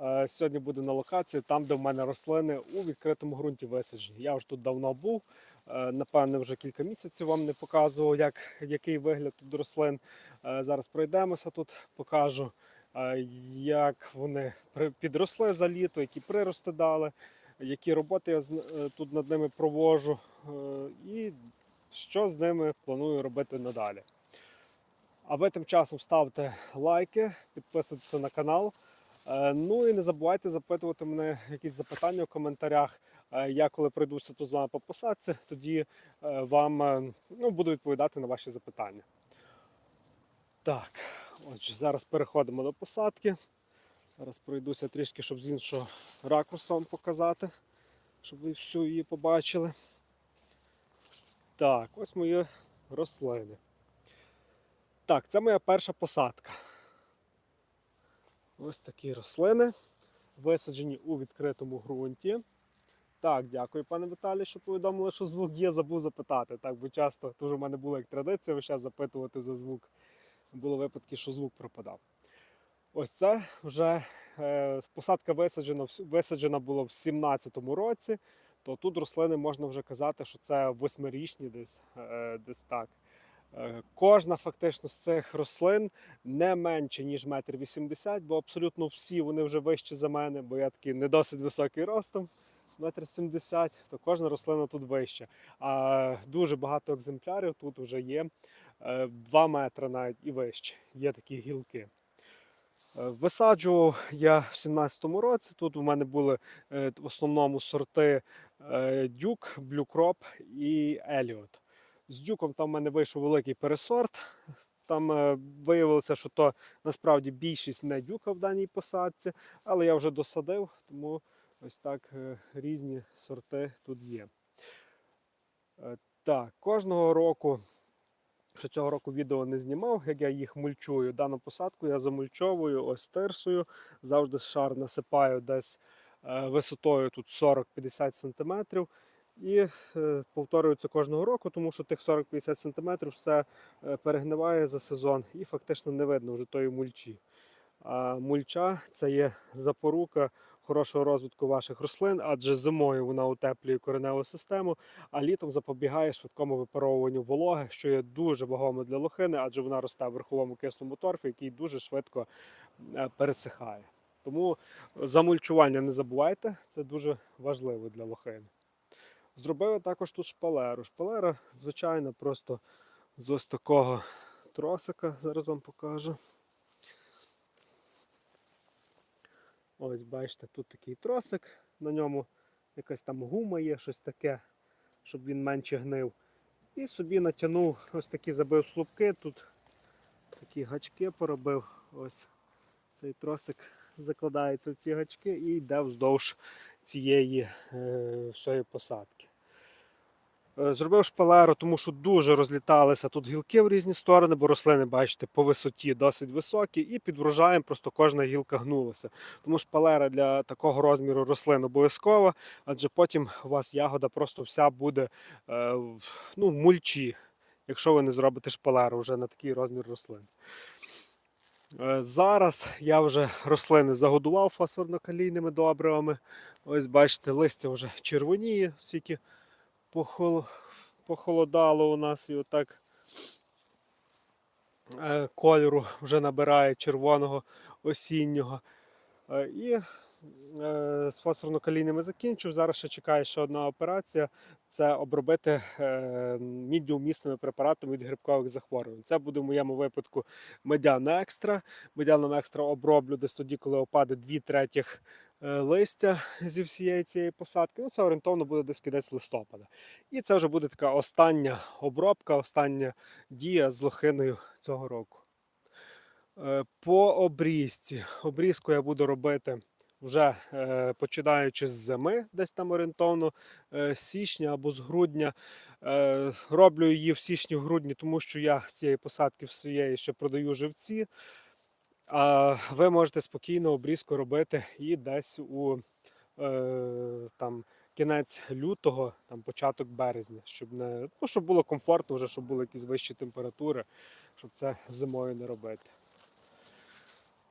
Е, Сьогодні буду на локації, там, де в мене рослини у відкритому ґрунті висаджені. Я вже тут давно був. е, Напевне, вже кілька місяців вам не показував, як, який вигляд тут рослин. Е, Зараз пройдемося тут, покажу, як вони підросли за літо, які прирости дали, які роботи я тут над ними проводжу е, і що з ними планую робити надалі. А ви тим часом ставте лайки, підписуйтесь на канал. Е, Ну і не забувайте запитувати мене якісь запитання у коментарях. Е, Я коли пройдуся тут з вами по посадці, тоді е, вам ну, буду відповідати на ваші запитання. Так, отже, зараз переходимо до посадки. Зараз пройдуся трішки, щоб з іншого ракурсу вам показати, щоб ви всю її побачили. Так, ось мої рослини. Так, це моя перша посадка. Ось такі рослини, висаджені у відкритому ґрунті. Так, дякую, пане Віталій, що повідомили, що звук є, забув запитати. Так, бо часто дуже в мене була як традиція весь запитувати за звук. Були випадки, що звук пропадав. Ось це вже е, посадка висаджена, висаджена була в 2017 році, то тут рослини можна вже казати, що це восьмирічні десь, е, десь так. Е, Кожна фактично з цих рослин не менше, ніж метр вісімдесят, бо абсолютно всі вони вже вищі за мене, бо я такий не досить високий ростом, метр сімдесят, то кожна рослина тут вища. А дуже багато екземплярів тут вже є 2 метри навіть і вище. Є такі гілки. Е, Висаджував я в 17-му році. Тут у мене були е, в основному сорти е, дюк, блюкроп і еліот. З дюком там в мене вийшов великий пересорт. Там е, виявилося, що то насправді більшість не дюка в даній посадці, але я вже досадив, тому ось так е, різні сорти тут є. Е, Так, кожного року, що цього року відео не знімав, як я їх мульчую. Дану посадку я замульчовую ось тирсою, завжди шар насипаю десь висотою тут 40-50 см. І е, повторюю це кожного року, тому що тих 40-50 см все е, перегниває за сезон і фактично не видно вже тої мульчі. А мульча це є запорука хорошого розвитку ваших рослин, адже зимою вона утеплює кореневу систему, а літом запобігає швидкому випаровуванню вологи, що є дуже вагомо для лохини, адже вона росте в верховому кислому торфі, який дуже швидко е, пересихає. Тому замульчування не забувайте, це дуже важливо для лохини. Зробили також тут шпалеру. Шпалера, звичайно, просто з ось такого тросика. Зараз вам покажу. Ось, бачите, тут такий тросик, на ньому якась там гума є, щось таке, щоб він менше гнив. І собі натягнув ось такі забив слупки, тут такі гачки поробив. Ось цей тросик закладається в ці гачки і йде вздовж цієї е, всієї посадки. Е, Зробив шпалеру, тому що дуже розліталися тут гілки в різні сторони, бо рослини, бачите, по висоті досить високі, і під врожаєм просто кожна гілка гнулася. Тому шпалера для такого розміру рослин обов'язкова, адже потім у вас ягода просто вся буде е, ну, в мульчі, якщо ви не зробите шпалеру вже на такий розмір рослин. Е, Зараз я вже рослини загодував фосфорно-калійними добривами. Ось бачите, листя вже червоніє, стільки похол... похолодало у нас і отак е, кольору вже набирає червоного осіннього. Е, І з фосфорно-калійними закінчив. Зараз ще чекає ще одна операція це обробити е, міддіумісними препаратами від грибкових захворювань. Це буде в моєму випадку медяна екстра. Медяном екстра оброблю десь тоді, коли опаде 2 третіх е, листя зі всієї цієї посадки. Ну, це орієнтовно буде десь кінець листопада. І це вже буде така остання обробка, остання дія з лохиною цього року. Е, По обрізці. Обрізку я буду робити вже е, починаючи з зими, десь там орієнтовно е, з січня або з грудня. Е, роблю її в січні-грудні, тому що я з цієї посадки всієї ще продаю живці. А ви можете спокійно обрізку робити і десь у там, кінець лютого, там, початок березня, щоб, не, ну, щоб було комфортно, вже, щоб були якісь вищі температури, щоб це зимою не робити.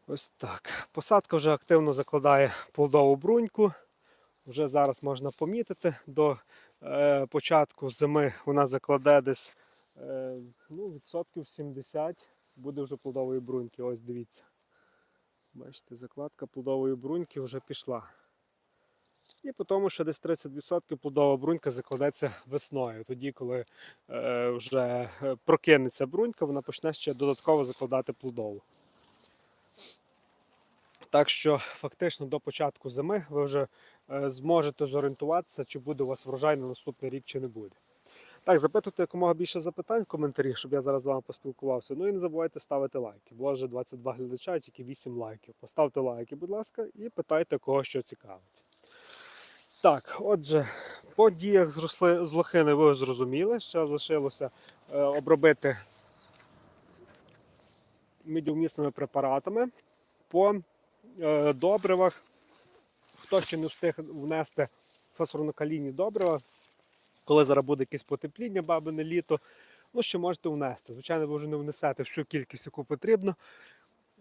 Ось так. Посадка вже активно закладає плодову бруньку. Вже зараз можна помітити, до е, початку зими вона закладе десь е, ну, відсотків 70 буде вже плодової бруньки. Ось дивіться. Бачите, закладка плодової бруньки вже пішла. І по тому, що десь 30% плодова брунька закладеться весною. Тоді, коли е, вже е, прокинеться брунька, вона почне ще додатково закладати плодову. Так що фактично до початку зими ви вже е, зможете зорієнтуватися, чи буде у вас врожай на наступний рік, чи не буде. Так, запитуйте якомога більше запитань в коментарі, щоб я зараз з вами поспілкувався. Ну і не забувайте ставити лайки. Бо вже 22 глядача, тільки 8 лайків. Поставте лайки, будь ласка, і питайте, кого що цікавить. Так, отже, по діях з, лохини ви зрозуміли, що залишилося е, обробити мідівмісними препаратами. По добривах, хто ще не встиг внести фосфорно-калійні добрива, коли зараз буде якесь потепління, бабине літо, ну ще можете внести. Звичайно, ви вже не внесете всю кількість, яку потрібно,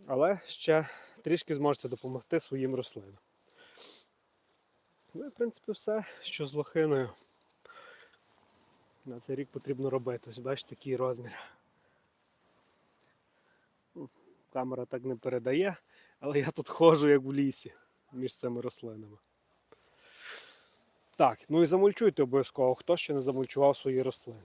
але ще трішки зможете допомогти своїм рослинам. Ну і в принципі все, що з лохиною. На цей рік потрібно робити. Ось бачите, такий розмір. Камера так не передає, але я тут ходжу як в лісі між цими рослинами. Так, ну і замульчуйте обов'язково, хто ще не замульчував свої рослини.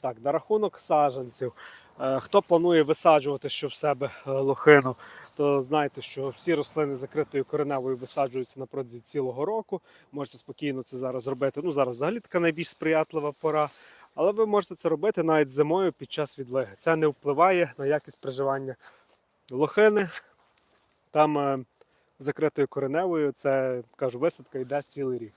Так, на рахунок саджанців. Е, Хто планує висаджувати ще в себе е, лохину, то знайте, що всі рослини закритою кореневою висаджуються на протязі цілого року. Можете спокійно це зараз зробити. Ну, зараз взагалі така найбільш сприятлива пора. Але ви можете це робити навіть зимою під час відлиги. Це не впливає на якість проживання лохини. Там е, закритою кореневою, це кажу, висадка йде цілий рік.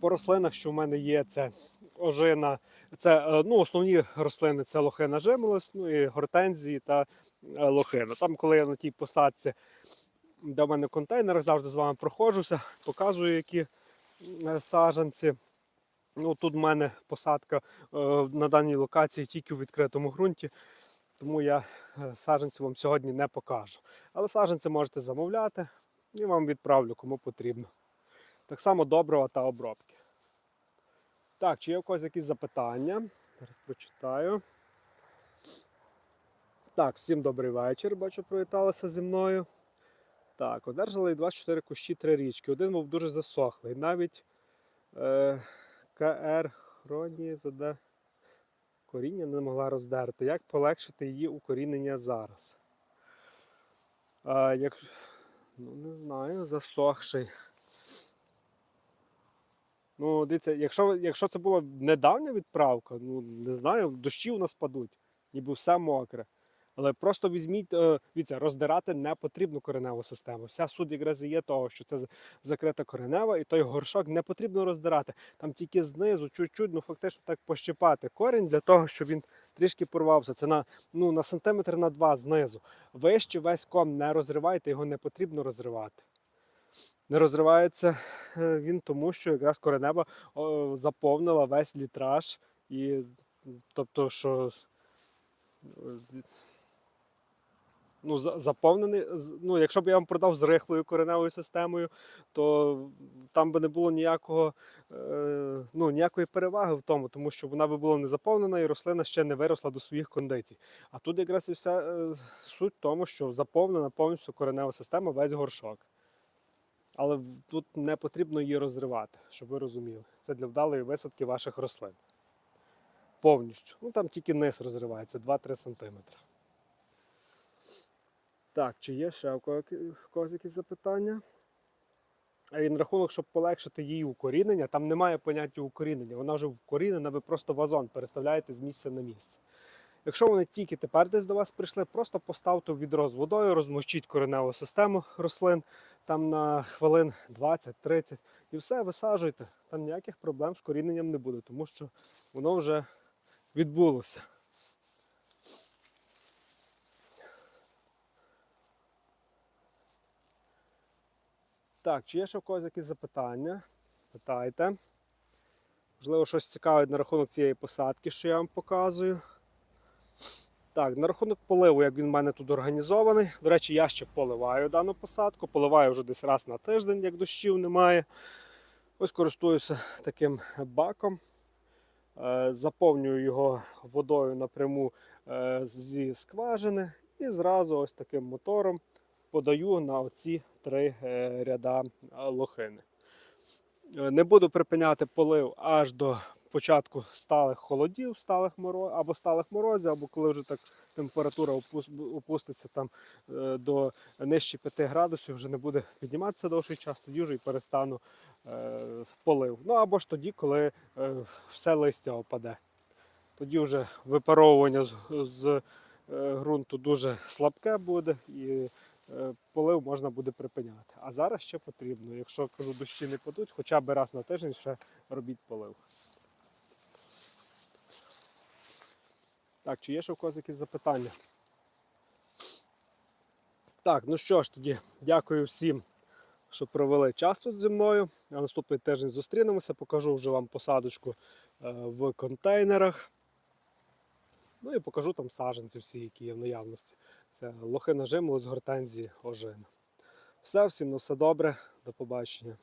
По рослинах, що в мене є, це ожина, це е, ну, основні рослини це лохина жимолость, ну і гортензії та е, лохина. Там, коли я на тій посадці, де в мене в контейнерах, завжди з вами проходжуся, показую, які саджанці. Ну, тут в мене посадка на даній локації тільки в відкритому ґрунті, тому я е, саджанці вам сьогодні не покажу. Але саджанці можете замовляти і вам відправлю, кому потрібно. Так само добрива та обробки. Так, чи є у когось якісь запитання? Зараз прочитаю. Так, всім добрий вечір. Бачу, привіталися зі мною. Так, одержали 24 кущі три річки. Один був дуже засохлий. Навіть е, КР Хроні заде коріння не могла роздерти. Як полегшити її укорінення зараз? А, як... Ну, не знаю, засохший. Ну, дивіться, якщо, якщо це була недавня відправка, ну не знаю, дощі у нас падуть, ніби все мокре. Але просто візьміть, е, дивіться, роздирати не потрібно кореневу систему. Вся суть якраз є того, що це закрита коренева, і той горшок не потрібно роздирати. Там тільки знизу, чуть-чуть, ну фактично так пощипати корінь для того, щоб він трішки порвався. Це на, ну, на сантиметр на два знизу. Вище весь ком не розривайте, його не потрібно розривати. Не розривається е, він тому, що якраз коренева заповнила весь літраж. І, тобто, що е, ну, заповнений. Ну, якщо б я вам продав з рихлою кореневою системою, то там би не було ніякого, е, ну, ніякої переваги в тому, тому що вона би була не заповнена і рослина ще не виросла до своїх кондицій. А тут якраз і вся е, суть в тому, що заповнена повністю коренева система весь горшок. Але тут не потрібно її розривати, щоб ви розуміли. Це для вдалої висадки ваших рослин. Повністю. Ну там тільки низ розривається 2-3 см. Так, чи є ще у когось якісь запитання? А на рахунок, щоб полегшити її укорінення, там немає поняття укорінення. Вона вже вкорінена, ви просто вазон переставляєте з місця на місце. Якщо вони тільки тепер десь до вас прийшли, просто поставте в відро з водою, розмочіть кореневу систему рослин там на хвилин 20-30 і все, висаджуйте. Там ніяких проблем з коріненням не буде, тому що воно вже відбулося. Так, чи є ще в когось якісь запитання? Питайте. Можливо, щось цікавить на рахунок цієї посадки, що я вам показую. Так, на рахунок поливу, як він в мене тут організований. До речі, я ще поливаю дану посадку. Поливаю вже десь раз на тиждень, як дощів немає. Ось користуюся таким баком. Е, Заповнюю його водою напряму е, зі скважини і зразу ось таким мотором подаю на оці три е, ряда лохини. Е, Не буду припиняти полив аж до початку сталих холодів, сталих моро... або сталих морозів, або коли вже так температура опуститься там е, до нижче 5 градусів, вже не буде підніматися довший час, тоді вже і перестану е, полив. Ну або ж тоді, коли е, все листя опаде. Тоді вже випаровування з, з е, ґрунту дуже слабке буде і полив можна буде припиняти. А зараз ще потрібно, якщо кажу, дощі не падуть, хоча б раз на тиждень ще робіть полив. Так, чи є ще в когось якісь запитання? Так, ну що ж тоді, дякую всім, що провели час тут зі мною. На наступний тиждень зустрінемося, покажу вже вам посадочку е, в контейнерах. Ну і покажу там саженці всі, які є в наявності. Це лохина жимолость, гортензії, ожина. Все, всім на все добре, до побачення.